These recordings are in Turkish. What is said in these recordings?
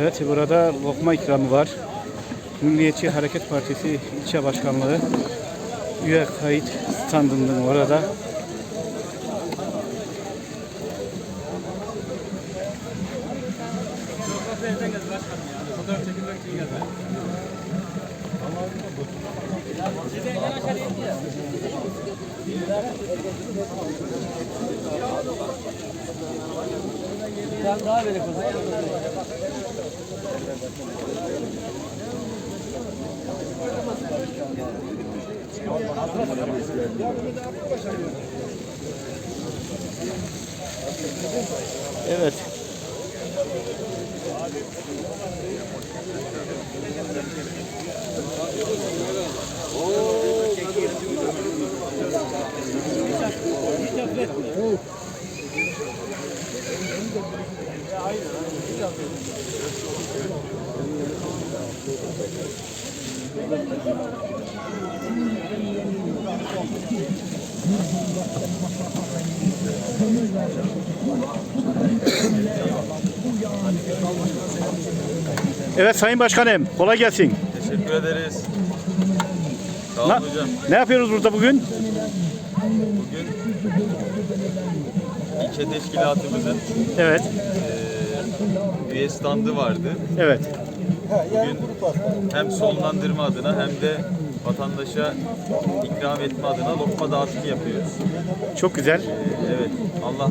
Evet burada lokma ikramı var. Milliyetçi Hareket Partisi ilçe başkanlığı üye kayıt standının orada. Evet. Evet Sayın Başkanım kolay gelsin. Teşekkür ederiz. Sağ olun Na- hocam. ne yapıyoruz burada bugün? Bugün ilçe teşkilatımızın Evet. eee üye standı vardı. Evet. Bugün hem sonlandırma adına hem de vatandaşa ikram etme adına lokma dağıtımı yapıyoruz. Çok güzel. Eee, evet Allah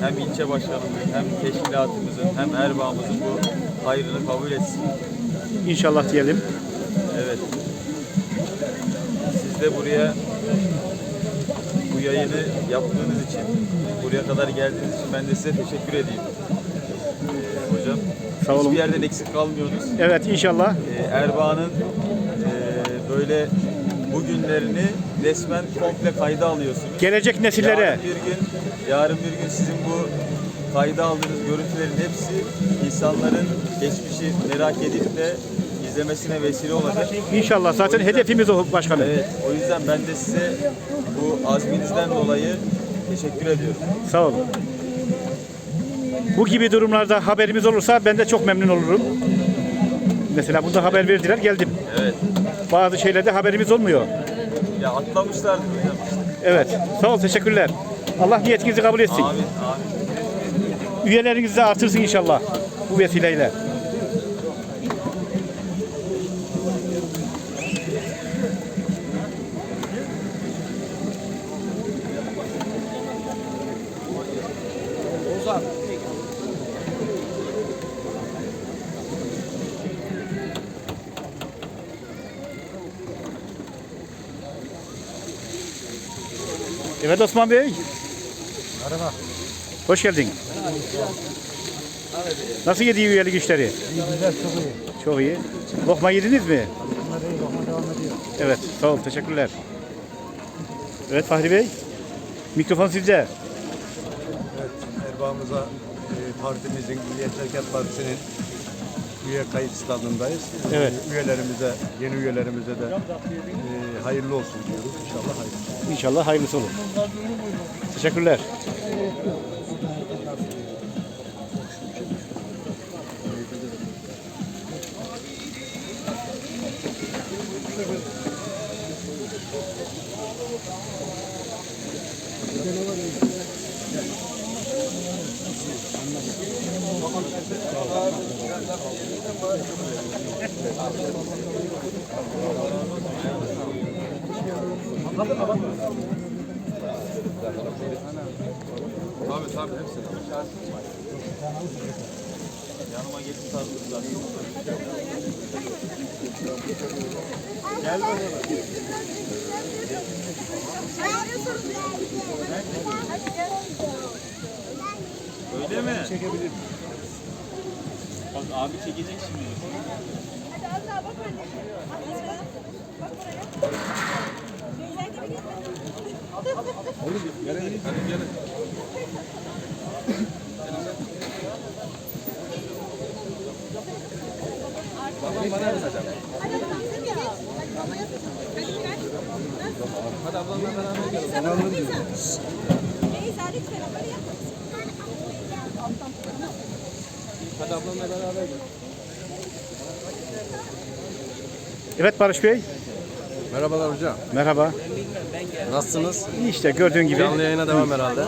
hem ilçe başkanımızın hem teşkilatımızın hem erbağımızın bu hayrını kabul etsin. İnşallah diyelim. Evet. Siz de buraya bu yayını yaptığınız için, buraya kadar geldiğiniz için ben de size teşekkür edeyim. Ee, hocam, Sağ olun. hiçbir yerden eksik kalmıyorsunuz. Evet inşallah. Ee, Erbaa'nın ee, böyle bugünlerini resmen komple kayda alıyorsunuz. Gelecek nesillere Yarın bir gün, yarın bir gün sizin bu kayda aldığınız görüntülerin hepsi insanların geçmişi merak edip de izlemesine vesile olacak. inşallah zaten hedefimiz o başkanım. Evet, o yüzden ben de size bu azminizden dolayı teşekkür ediyorum. Sağ olun. Bu gibi durumlarda haberimiz olursa ben de çok memnun olurum. Mesela burada haber verdiler geldim. Bazı şeylerde haberimiz olmuyor. Ya atlamışlardı hocam işte. Evet. Sağ ol teşekkürler. Allah niyetinizi kabul etsin. Amin, amin. Üyelerinizi de artırsın inşallah bu vesileyle. Evet Osman Bey. Merhaba. Hoş geldin. Nasıl gidiyor üyelik işleri? İyi güzel çok iyi. Çok iyi. Lokma yediniz mi? Bunlar iyi lokma devam ediyor. Evet, sağ ol, teşekkürler. Evet Fahri Bey, mikrofon sizde. Evet Erbağımıza e, partimizin Milliyetçi Hareket Partisi'nin üye kayıt stadındayız. E, Evet. Üyelerimize, yeni üyelerimize de e, hayırlı olsun diyoruz. İnşallah hayırlı. İnşallah hayırlısı olur. Teşekkürler. Tabii tabii hepsini. Yanıma gelip sarılırlar. Öyle mi? Çekebilir. Bak abi çekecek şimdi. Hadi az daha bak anne. Bak buraya. Bak buraya. Beyler gibi gitme. Hadi gelin. Babam bana yazacak. Hadi bakalım sen geç. Hadi babaya Hadi gel. Hadi ablamla beraber gel. Sen bakın Beyza. Beyza lütfen onları yap. Hadi Evet Barış Bey. Merhabalar hocam. Merhaba. Nasılsınız? İyi işte gördüğün gibi Canlı yayına devam herhalde.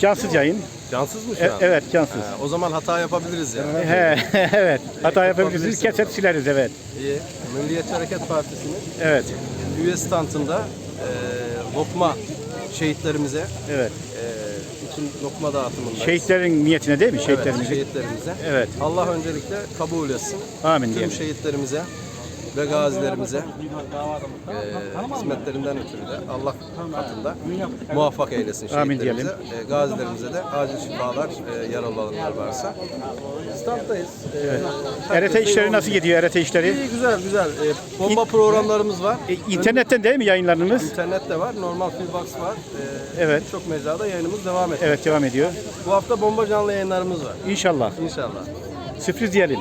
cansız yayın. Cansız mı şu E- an? evet cansız. He, o zaman hata yapabiliriz ya. He, evet. Hata yapabiliriz. Yapabilirsiniz. Keser sileriz evet. İyi. Milliyetçi Hareket Partisi'nin Evet. üye standında e, lokma şehitlerimize, Evet. e, için lokma dağıtımındayız. Şehitlerin niyetine değil mi? Evet, Şehitlerimizin. şehitlerimize. Evet. Allah öncelikle kabul etsin. Amin Tüm diyelim. şehitlerimize ve gazilerimize e, hizmetlerinden ötürü de Allah katında muvaffak eylesin Amin şehitlerimize. E, gazilerimize de acil şifalar, e, yaralı olanlar varsa. Standdayız. E, RT işleri nasıl gidiyor RT işleri? İyi, güzel güzel. E, bomba programlarımız var. E, internetten değil mi yayınlarınız? İnternet de var, normal Freebox var. E, Evet. Çok mecrada yayınımız devam ediyor. Evet devam ediyor. Bu hafta bomba canlı yayınlarımız var. İnşallah. İnşallah. Sürpriz diyelim.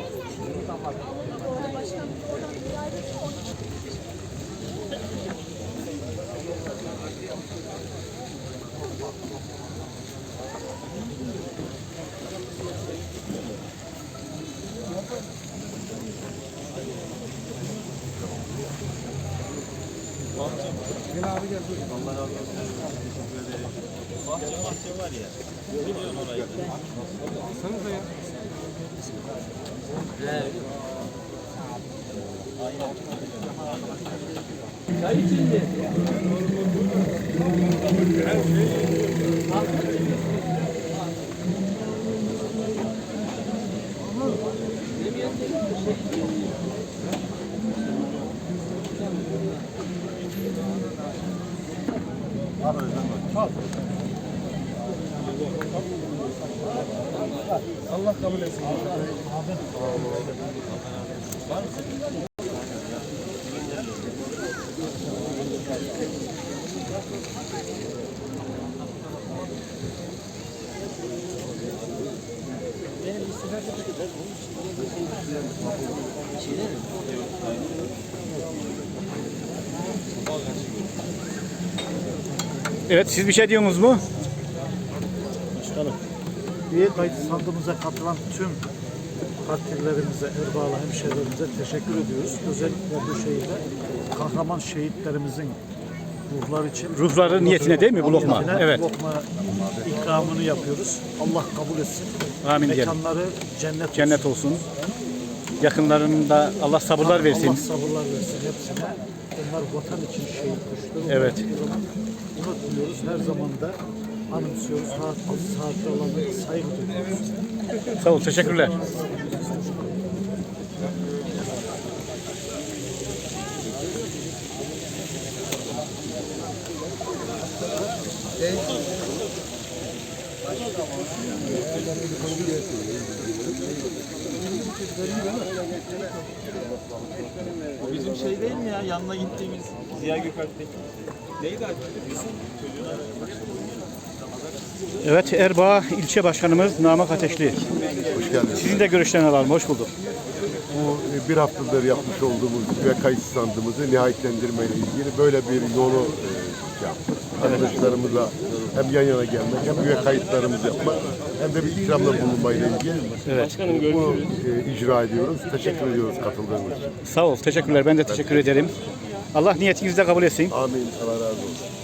Gel abi gel buyur. Allah razı olsun. Teşekkür ederim. Bahçe bahçe var ya. Biliyorsun orayı. Alsanıza ya. He. Aynen. Çay için mi? Her şey. Allah kabul etsin. Var mı? Evet siz bir şey diyorsunuz mu? Başkanım. Üye kayıt sandığımıza katılan tüm partilerimize, Erbağlı hemşehrilerimize teşekkür ediyoruz. Özellikle bu şehirde kahraman şehitlerimizin ruhları için Ruhları niyetine değil mi bu lokma? niyetine Evet. lokma ikramını yapıyoruz. Allah kabul etsin. Amin diyelim. Mekanları cennet, Cennet olsun. Yakınlarında Allah sabırlar versin. Allah sabırlar versin hepsine. Onlar vatan için şehit düştü. Evet. Unutmuyoruz. Her zaman da anımsıyoruz. Hafiz, hatıra olanlara saygı duyuyoruz. Sağ ol. Teşekkürler. Ya? Yanına gittiğimiz Ziya Gökalp'teki. Neydi adı? Evet Erbaa ilçe başkanımız Namık Ateşli. Hoş geldiniz. Sizin de görüşlerini alalım. Hoş bulduk. Bu e, bir haftadır yapmış olduğumuz ve kayıt standımızı nihayetlendirmeyle ilgili böyle bir yolu e, yaptık. Arkadaşlarımıza hem yan yana gelmek hem üye kayıtlarımızı yapmak hem de bir ikramda bulunmayla ilgili Evet. bunu e, icra ediyoruz. Teşekkür ediyoruz katıldığınız için. Sağ ol. Teşekkürler. Ben de teşekkür ederim. Allah niyetinizi de kabul etsin. Amin. Allah razı olsun.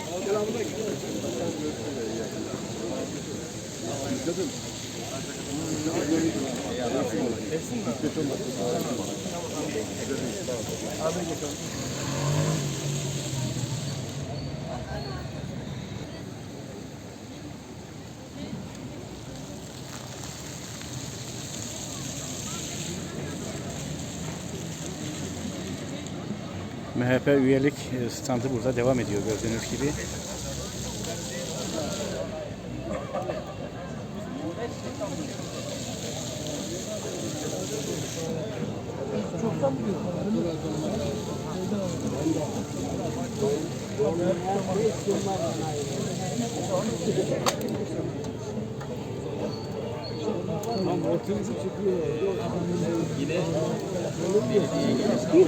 MHP üyelik e, standı burada devam ediyor gördüğünüz gibi. Çoktan biliyorum. Tamam ortamızı çıkıyor. Yine olur diye diye.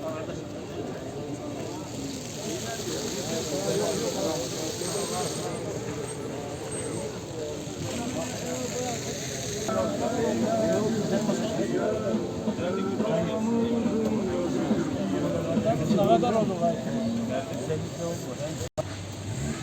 kadar oldu. Verdik,